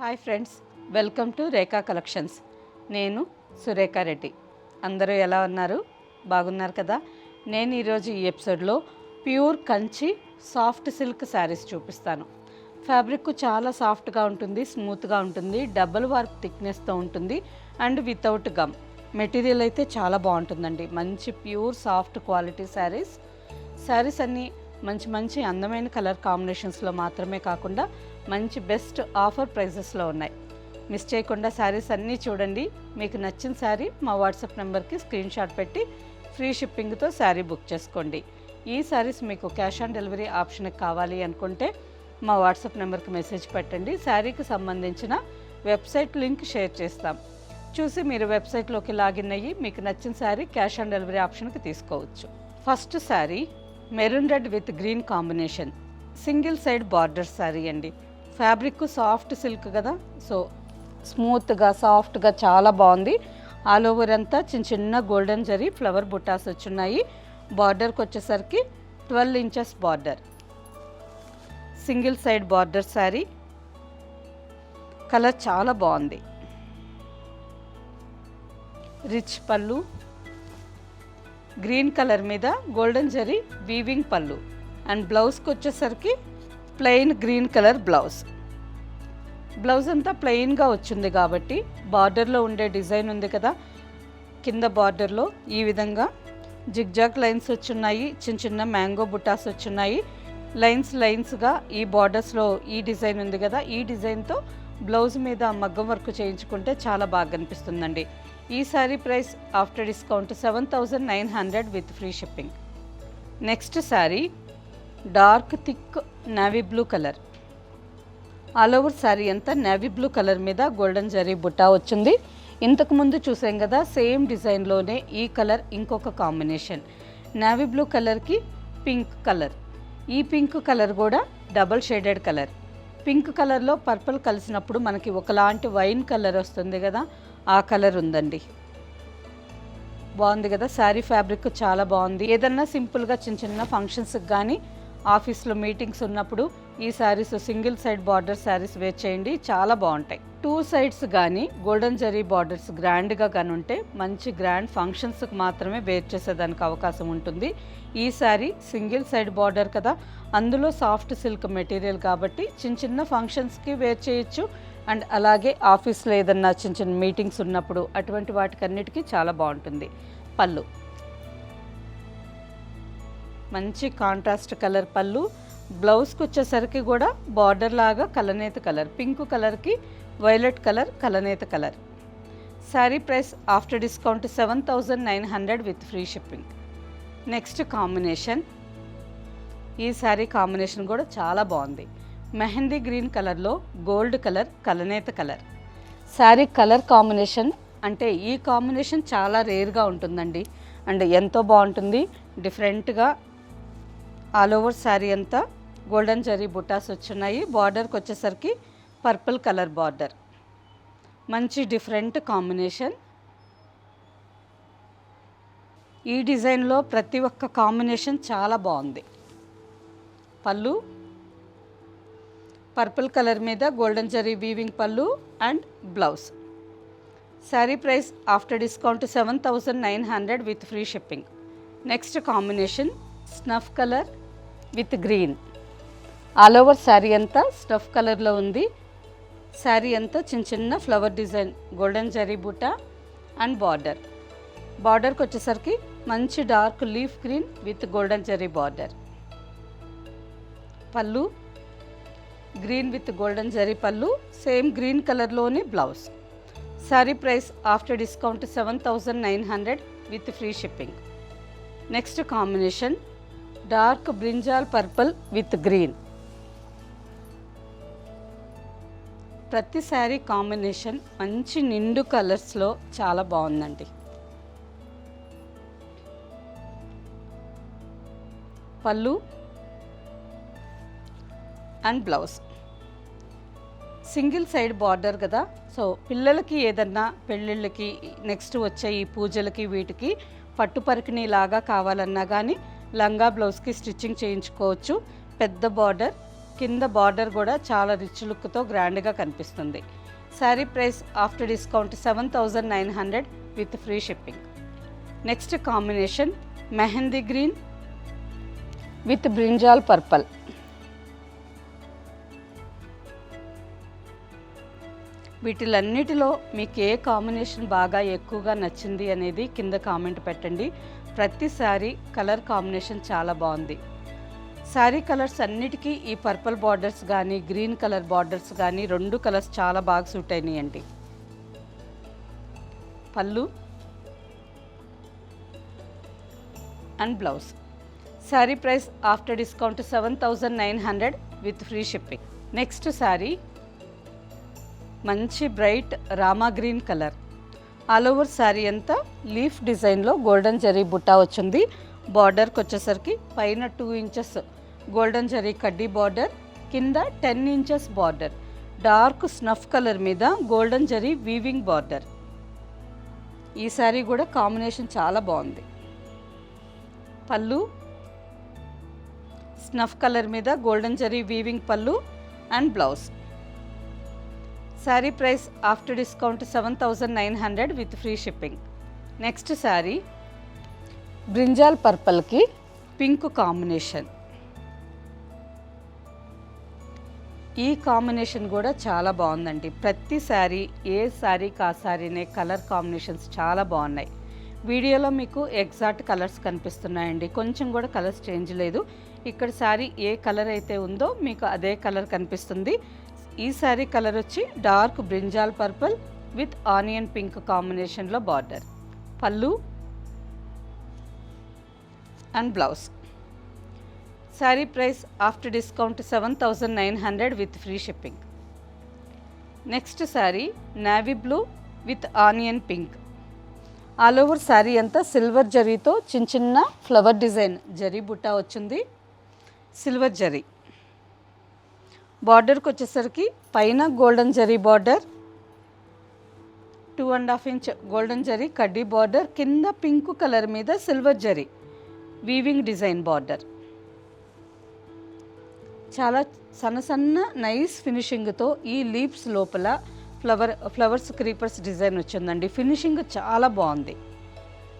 Hi friends welcome to Rekha collections. నేను సురేఖ రెడ్డి. అందరూ ఎలా ఉన్నారు? బాగున్నారు కదా? నేను ఈరోజు ఈ ఎపిసోడ్లో pure Kanchi soft silk saris చూపిస్తాను. ఫ్యాబ్రిక్ చాలా సాఫ్ట్గా ఉంటుంది స్మూత్గా ఉంటుంది డబుల్ వర్క్ థిక్నెస్తో ఉంటుంది అండ్ వితౌట్ గమ్ మెటీరియల్ అయితే చాలా బాగుంటుందండి. మంచి pure soft quality saris. Saris అన్నీ మంచి మంచి అందమైన కలర్ కాంబినేషన్స్లో మాత్రమే కాకుండా మంచి బెస్ట్ ఆఫర్ ప్రైజెస్లో ఉన్నాయి. మిస్ చేయకుండా శారీస్ అన్నీ చూడండి. మీకు నచ్చిన శారీ మా వాట్సాప్ నెంబర్కి స్క్రీన్ షాట్ పెట్టి ఫ్రీ షిప్పింగ్తో శారీ బుక్ చేసుకోండి. ఈ శారీస్ మీకు క్యాష్ ఆన్ డెలివరీ ఆప్షన్ కావాలి అనుకుంటే మా వాట్సాప్ నెంబర్కి మెసేజ్ పెట్టండి. శారీకి సంబంధించిన వెబ్సైట్ లింక్ షేర్ చేస్తాం. చూసి మీరు వెబ్సైట్లోకి లాగిన్ అయ్యి మీకు నచ్చిన శారీ క్యాష్ ఆన్ డెలివరీ ఆప్షన్కి తీసుకోవచ్చు. First sari maroon red with green combination. Single side border sari అండి. ఫ్యాబ్రిక్ సాఫ్ట్ సిల్క్ కదా? సో స్మూత్గా సాఫ్ట్గా చాలా బాగుంది. ఆల్ ఓవర్ అంతా చిన్న చిన్న గోల్డెన్ జరీ ఫ్లవర్ బుటాస్ వచ్చున్నాయి. బార్డర్కి వచ్చేసరికి twelve inches border. Single side border sari. Colour చాలా బాగుంది. రిచ్ పళ్ళు. గ్రీన్ కలర్ మీద golden zari weaving pallu. And బ్లౌజ్కి వచ్చేసరికి plain green colour blouse. Blouse అంతా ప్లెయిన్గా వచ్చింది కాబట్టి బార్డర్లో ఉండే డిజైన్ ఉంది కదా కింద బార్డర్లో ఈ విధంగా జిగ్జాగ్ లైన్స్ వచ్చున్నాయి చిన్న చిన్న మ్యాంగో బుటాస్ వచ్చున్నాయి. లైన్స్ లైన్స్గా ఈ బార్డర్స్లో ఈ డిజైన్ ఉంది కదా ఈ డిజైన్తో బ్లౌజ్ మీద మగ్గం వర్క్ చేయించుకుంటే చాలా బాగా కనిపిస్తుందండి ఈ sari price after discount seven thousand nine hundred with free shipping. Next sari dark thick navy blue colour. All over sari అంతా నేవీ బ్లూ కలర్ మీద గోల్డెన్ జరీ బుట్టా వచ్చింది. ఇంతకుముందు చూసాం కదా సేమ్ డిజైన్లోనే ఈ కలర్ ఇంకొక కాంబినేషన్. నేవీ బ్లూ కలర్కి పింక్ కలర్. ఈ పింక్ కలర్ కూడా డబల్ షేడెడ్ కలర్. పింక్ కలర్లో పర్పుల్ కలిసినప్పుడు మనకి ఒకలాంటి వైన్ కలర్ వస్తుంది కదా ఆ కలర్ ఉందండి. బాగుంది కదా? శారీ ఫ్యాబ్రిక్ చాలా బాగుంది. ఏదన్నా సింపుల్గా చిన్న చిన్న ఫంక్షన్స్కి కానీ ఆఫీస్లో మీటింగ్స్ ఉన్నప్పుడు ఈ saris single side border saris wear చేయండి. చాలా బాగుంటాయి. టూ సైడ్స్ కానీ గోల్డెన్ జరీ బార్డర్స్ గ్రాండ్గా కానీ ఉంటే మంచి గ్రాండ్ ఫంక్షన్స్కి మాత్రమే వేర్ చేసేదానికి అవకాశం ఉంటుంది. ఈ శారీ సింగిల్ సైడ్ బార్డర్ కదా అందులో సాఫ్ట్ సిల్క్ మెటీరియల్ కాబట్టి చిన్న చిన్న ఫంక్షన్స్కి వేర్ చేయొచ్చు. అండ్ అలాగే ఆఫీస్లో ఏదన్నా చిన్న చిన్న మీటింగ్స్ ఉన్నప్పుడు అటువంటి వాటికన్నిటికీ చాలా బాగుంటుంది. పళ్ళు. మంచి కాంట్రాస్ట్ కలర్ పళ్ళు. బ్లౌజ్కి వచ్చేసరికి కూడా బార్డర్ లాగా కలనేత కలర్ పింక్ కలర్కి violet colour కలనేత colour. Sari price after discount seven thousand nine hundred with free shipping. Next combination. ఈ శారీ కాంబినేషన్ కూడా చాలా బాగుంది. మెహందీ గ్రీన్ కలర్లో గోల్డ్ కలర్ కలనేత కలర్. శారీ కలర్ కాంబినేషన్ అంటే ఈ కాంబినేషన్ చాలా రేర్గా ఉంటుందండి. అండ్ ఎంతో బాగుంటుంది. డిఫరెంట్గా ఆల్ ఓవర్ శారీ అంతా గోల్డెన్ జరీ బుటాస్ వచ్చున్నాయి. బార్డర్కి వచ్చేసరికి పర్పుల్ కలర్ బార్డర్. మంచి డిఫరెంట్ కాంబినేషన్. ఈ డిజైన్లో ప్రతి ఒక్క కాంబినేషన్ చాలా బాగుంది. పళ్ళు. పర్పుల్ కలర్ మీద golden zari weaving pallu and blouse. Sari price after discount seven thousand nine hundred with free shipping. Next combination snuff colour with green. All over sari అంతా snuff కలర్లో ఉంది. శారీ అంతా చిన్న చిన్న ఫ్లవర్ డిజైన్ గోల్డెన్ జరీ బుట్ట and border. బార్డర్కి వచ్చేసరికి మంచి dark leaf green with golden zari border. Pallu green with golden zari pallu same green కలర్లోని blouse. Sari price after discount seven thousand nine hundred with free shipping. Next combination dark brinjal purple with green. ప్రతి sari combination మంచి నిండు కలర్స్లో చాలా బాగుందండి. Pallu and blouse. Single side border కదా so పిల్లలకి ఏదన్నా పెళ్ళిళ్ళకి నెక్స్ట్ వచ్చే ఈ పూజలకి వీటికి పట్టు పరికిణి లాగా కావాలన్నా కానీ లంగా బ్లౌజ్కి స్టిచ్చింగ్ చేయించుకోవచ్చు. పెద్ద బార్డర్ కింద బార్డర్ కూడా చాలా రిచ్ లుక్తో గ్రాండ్గా కనిపిస్తుంది. Sari price after discount seven thousand nine hundred with free shipping. Next combination mehndi green with brinjal purple. వీటిలన్నిటిలో మీకు ఏ కాంబినేషన్ బాగా ఎక్కువగా నచ్చింది అనేది కింద కామెంట్ పెట్టండి. ప్రతి కలర్ కాంబినేషన్ చాలా బాగుంది. శారీ కలర్స్ అన్నిటికీ ఈ పర్పుల్ బార్డర్స్ కానీ గ్రీన్ కలర్ బార్డర్స్ కానీ రెండు కలర్స్ చాలా బాగా సూట్ అయినాయండి. Pallu and blouse. Sari price after discount seven thousand nine hundred with free shipping. Next sari మంచి bright Rama green colour. All over sari అంతా లీఫ్ డిజైన్లో golden zari Butta వచ్చింది. బార్డర్కి వచ్చేసరికి పైన టూ ఇంచెస్ గోల్డెన్ జరీ కడ్డీ బార్డర్ కింద ten inches border dark snuff colour మీద గోల్డెన్ జరీ వీవింగ్ బార్డర్. ఈ శారీ కూడా కాంబినేషన్ చాలా బాగుంది. పళ్ళు స్నఫ్ కలర్ మీద golden zari weaving pallu and blouse. Sari price after discount seven thousand nine hundred with free shipping. Next sari brinjal పర్పల్కి pink combination. ఈ combination కూడా చాలా బాగుందండి. ప్రతి శారీ ఏ శారీకి ఆ శారీనే కలర్ కాంబినేషన్స్ చాలా బాగున్నాయి. వీడియోలో మీకు ఎగ్జాక్ట్ కలర్స్ కనిపిస్తున్నాయండి. కొంచెం కూడా కలర్స్ చేంజ్ లేదు. ఇక్కడ శారీ ఏ కలర్ అయితే ఉందో మీకు అదే కలర్ కనిపిస్తుంది. ఈ శారీ కలర్ వచ్చి dark brinjal purple with onion pink కాంబినేషన్లో border. Pallu and blouse. Sari price after discount seven thousand nine hundred with free shipping. Next sari navy blue with onion pink. All over sari అంతా silver జరీతో చిన్న చిన్న flower design zari butta వచ్చింది. Silver zari. బార్డర్కి వచ్చేసరికి పైన golden zari border two and half inch golden zari కడ్డీ border కింద పింక్ కలర్ మీద silver zari. Weaving design border చాలా సన్న సన్న నైస్ ఫినిషింగ్తో ఈ లీవ్స్ లోపల ఫ్లవర్ ఫ్లవర్స్ క్రీపర్స్ డిజైన్ వచ్చిందండి. ఫినిషింగ్ చాలా బాగుంది.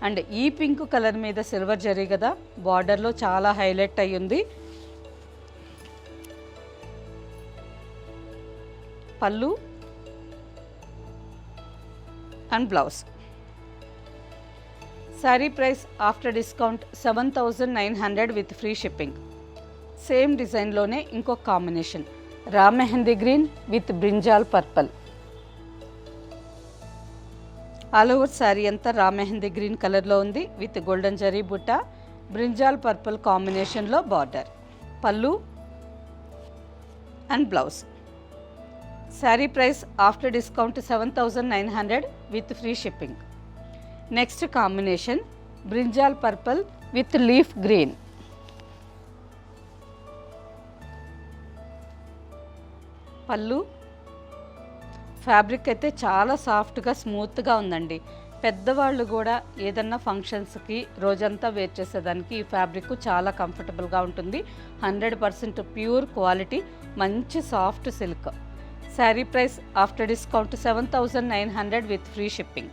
అండ్ ఈ పింక్ కలర్ మీద సిల్వర్ జరీ కదా బార్డర్లో చాలా హైలైట్ అయ్యింది pallu and blouse. Sari price after discount seven thousand nine hundred with free shipping. Same డిజైన్లోనే ఇంకొక combination. Raw mehndi green with brinjal purple. All over sari అంతా రా మెహందీ గ్రీన్ కలర్లో ఉంది with golden zari butta brinjal purple కాంబినేషన్లో border pallu and blouse. Sari price after discount seven thousand nine hundred with free shipping. Next combination brinjal purple with leaf green. Pallu. Fabric అయితే చాలా సాఫ్ట్గా స్మూత్గా ఉందండి. పెద్దవాళ్ళు కూడా ఏదన్నా ఫంక్షన్స్కి రోజంతా వేర్ చేసేదానికి ఈ ఫ్యాబ్రిక్ చాలా కంఫర్టబుల్గా ఉంటుంది. హండ్రెడ్ పర్సెంట్ ప్యూర్ క్వాలిటీ మంచి soft silk. Sari price after discount seven thousand nine hundred with free shipping.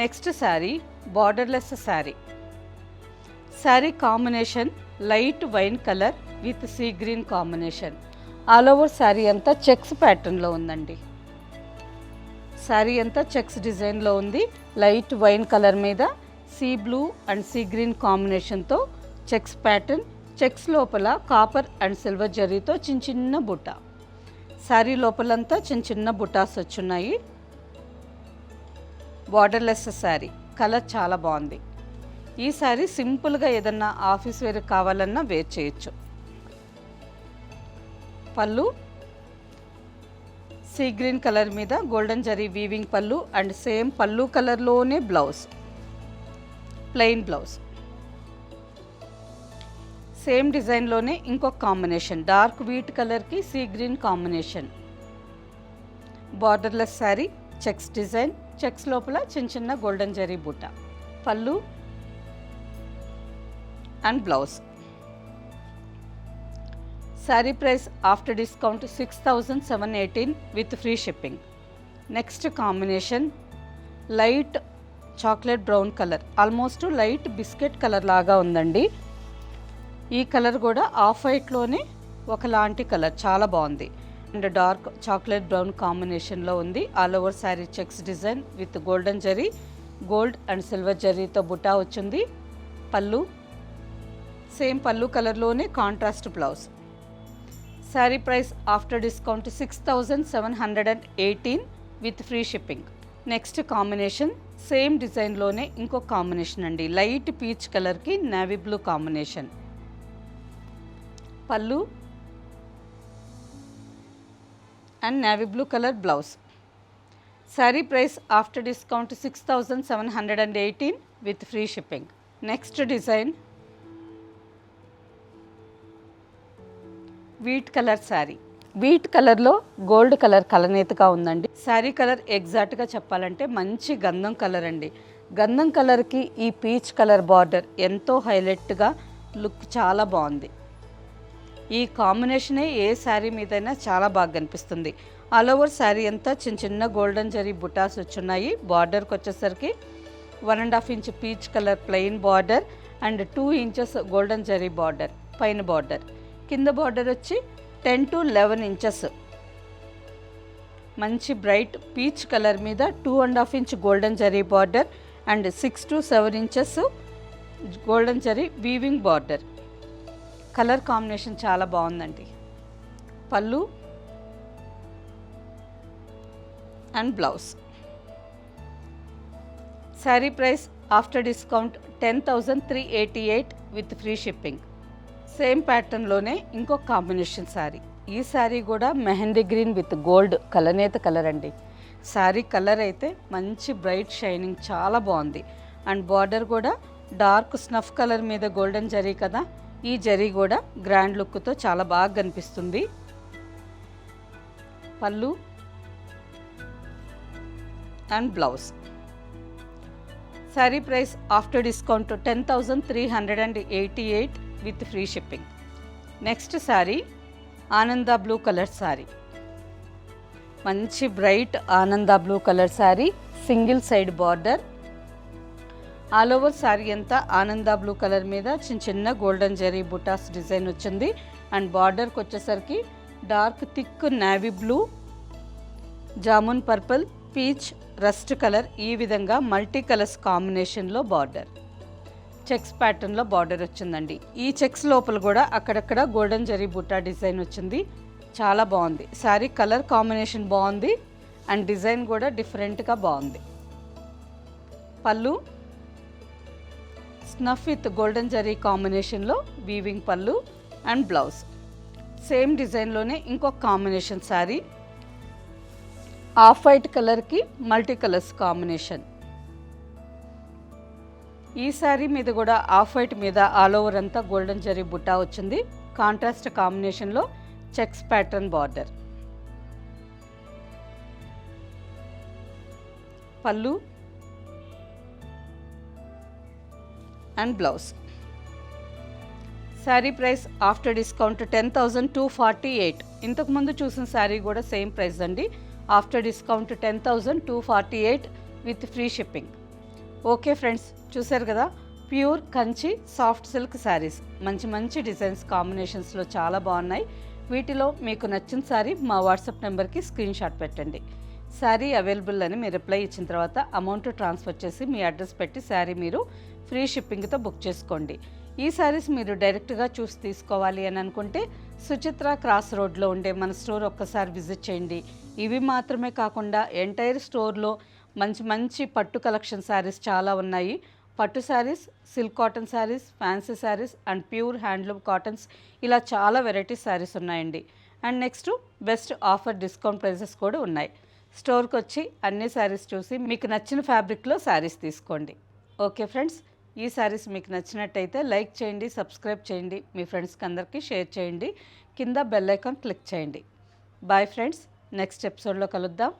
Next sari borderless sari. Sari combination light wine colour with sea green combination. All over sari అంతా checks ప్యాటర్న్లో ఉందండి. శారీ అంతా checks డిజైన్లో ఉంది. Light wine colour మీద sea blue and sea green కాంబినేషన్తో checks pattern checks లోపల copper and silver జరీతో చిన్న చిన్న బుట్ట. శారీ లోపలంతా చిన్న చిన్న బుటాస్ వచ్చున్నాయి. బార్డర్లెస్ శారీ. కలర్ చాలా బాగుంది. ఈ శారీ సింపుల్గా ఏదన్నా ఆఫీస్ వేర్ కావాలన్నా వేర్ చేయొచ్చు. పళ్ళు. సీ గ్రీన్ కలర్ మీద golden zari weaving pallu and same pallu కలర్లోనే బ్లౌజ్. Plain blouse. సేమ్ డిజైన్లోనే ఇంకొక కాంబినేషన్. డార్క్ వీట్ కలర్కి sea green combination. Borderless sari checks design checks లోపల చిన్న చిన్న golden zari buta. Pallu and blouse. Sari price after discount six thousand seven eighteen with free shipping. Next combination light chocolate brown colour. Almost light biscuit colour లాగా ఉందండి. ఈ colour కూడా of వైట్లోనే ఒకలాంటి colour. చాలా బాగుంది. అండ్ డార్క్ చాక్లెట్ బ్రౌన్ కాంబినేషన్లో ఉంది. All over sari checks design with golden zari gold and silver జరీతో బుటా వచ్చింది. పళ్ళు సేమ్ పళ్ళు కలర్లోనే contrast blouse. Sari price after discount six thousand seven hundred and eighteen with free shipping. Next combination same డిజైన్లోనే ఇంకో combination అండి. Light peach కలర్కి navy blue combination. Pallu and navy blue colour blouse. Sari price after discount six thousand seven hundred and eighteen with free shipping. Next design wheat colour sari. Wheat కలర్లో gold colour కలనేతగా ఉందండి. Sari colour ఎగ్జాక్ట్గా చెప్పాలంటే మంచి గంధం colour అండి. గంధం కలర్కి ఈ పీచ్ కలర్ బార్డర్ ఎంతో హైలైట్గా లుక్ చాలా బాగుంది. ఈ కాంబినేషనే ఏ శారీ మీదైనా చాలా బాగా కనిపిస్తుంది. ఆల్ ఓవర్ శారీ అంతా చిన్న చిన్న గోల్డెన్ జరీ బుటాస్ వచ్చున్నాయి. బార్డర్కి వచ్చేసరికి one and half inch peach colour plain border and two inches golden zari border పైన బార్డర్. కింద బార్డర్ వచ్చి టెన్ టు లెవెన్ ఇంచెస్ మంచి బ్రైట్ పీచ్ కలర్ మీద two and half inch golden zari border and six to seven inches golden zari weaving border colour combination చాలా బాగుందండి. Pallu and blouse sari price after discount ten thousand three eighty eight with free shipping same ప్యాటర్న్లోనే ఇంకొక combination sari ఈ శారీ కూడా mehndi green with gold కలనేత colour అండి. Sari colour అయితే మంచి bright shining చాలా బాగుంది. అండ్ బార్డర్ కూడా డార్క్ స్నఫ్ కలర్ మీద గోల్డెన్ జరీ కదా ఈ జరీ కూడా గ్రాండ్ లుక్తో చాలా బాగా కనిపిస్తుంది. Pallu and blouse sari price after discount ten thousand three hundred and eighty eight with free shipping. Next sari ఆనంద బ్లూ కలర్ శారీ మంచి బ్రైట్ ఆనంద blue colour sari single side border. All over sari అంతా ఆనంద blue colour మీద చిన్న చిన్న golden zari బుటాస్ design వచ్చింది. And బార్డర్కి వచ్చేసరికి dark thick navy blue jamun purple peach rust colour ఈ విధంగా మల్టీ కలర్స్ కాంబినేషన్లో బార్డర్. చెక్స్ ప్యాటర్న్లో బార్డర్ వచ్చిందండి. ఈ చెక్స్ లోపల కూడా అక్కడక్కడ గోల్డెన్ జరీ బుట్టా డిజైన్ వచ్చింది. చాలా బాగుంది. శారీ కలర్ కాంబినేషన్ బాగుంది. అండ్ డిజైన్ కూడా డిఫరెంట్గా బాగుంది. Pallu. Snuff with golden zari కాంబినేషన్లో weaving pallu and blouse. Same డిజైన్లోనే ఇంకొక కాంబినేషన్ శారీ. ఆఫ్ వైట్ కలర్కి మల్టీ కలర్స్ కాంబినేషన్. ఈ శారీ మీద కూడా ఆఫ్ వైట్ మీద ఆల్ ఓవర్ అంతా గోల్డెన్ జరీ బుట్టా వచ్చింది. కాంట్రాస్ట్ కాంబినేషన్లో checks pattern border. Pallu and blouse. Sari price after discount ten thousand two forty eight. ఇంతకుముందు చూసిన శారీ కూడా సేమ్ ప్రైస్ అండి. After discount ten thousand two forty eight with free shipping. Okay friends చూశారు కదా? Pure Kanchi soft silk saris. మంచి మంచి designs కాంబినేషన్స్లో చాలా బాగున్నాయి. వీటిలో మీకు నచ్చిన శారీ మా వాట్సాప్ నెంబర్కి స్క్రీన్ షాట్ పెట్టండి. శారీ అవైలబుల్ అని మీరు రిప్లై ఇచ్చిన తర్వాత అమౌంట్ ట్రాన్స్ఫర్ చేసి మీ అడ్రస్ పెట్టి శారీ మీరు ఫ్రీ షిప్పింగ్తో బుక్ చేసుకోండి. ఈ శారీస్ మీరు డైరెక్ట్గా చూసి తీసుకోవాలి అని అనుకుంటే సుచిత్ర క్రాస్ రోడ్లో ఉండే మన స్టోర్ ఒక్కసారి విజిట్ చేయండి. ఇవి మాత్రమే కాకుండా ఎంటైర్ స్టోర్లో మంచి మంచి పట్టు కలెక్షన్ శారీస్ చాలా ఉన్నాయి. పట్టు saris silk cotton saris fancy saris and pure handloom cottons. ఇలా చాలా వెరైటీస్ శారీస్ ఉన్నాయండి. And next best offer discount prices కూడా ఉన్నాయి. స్టోర్కి వచ్చి అన్ని శారీస్ చూసి మీకు నచ్చిన ఫ్యాబ్రిక్లో శారీస్ తీసుకోండి. ఓకే ఫ్రెండ్స్ ఈ శారీస్ మీకు నచ్చినట్టయితే లైక్ చేయండి సబ్స్క్రైబ్ చేయండి మీ ఫ్రెండ్స్కి అందరికీ షేర్ చేయండి. కింద బెల్ ఐకాన్ క్లిక్ చేయండి. బాయ్ ఫ్రెండ్స్ నెక్స్ట్ ఎపిసోడ్లో కలుద్దాం.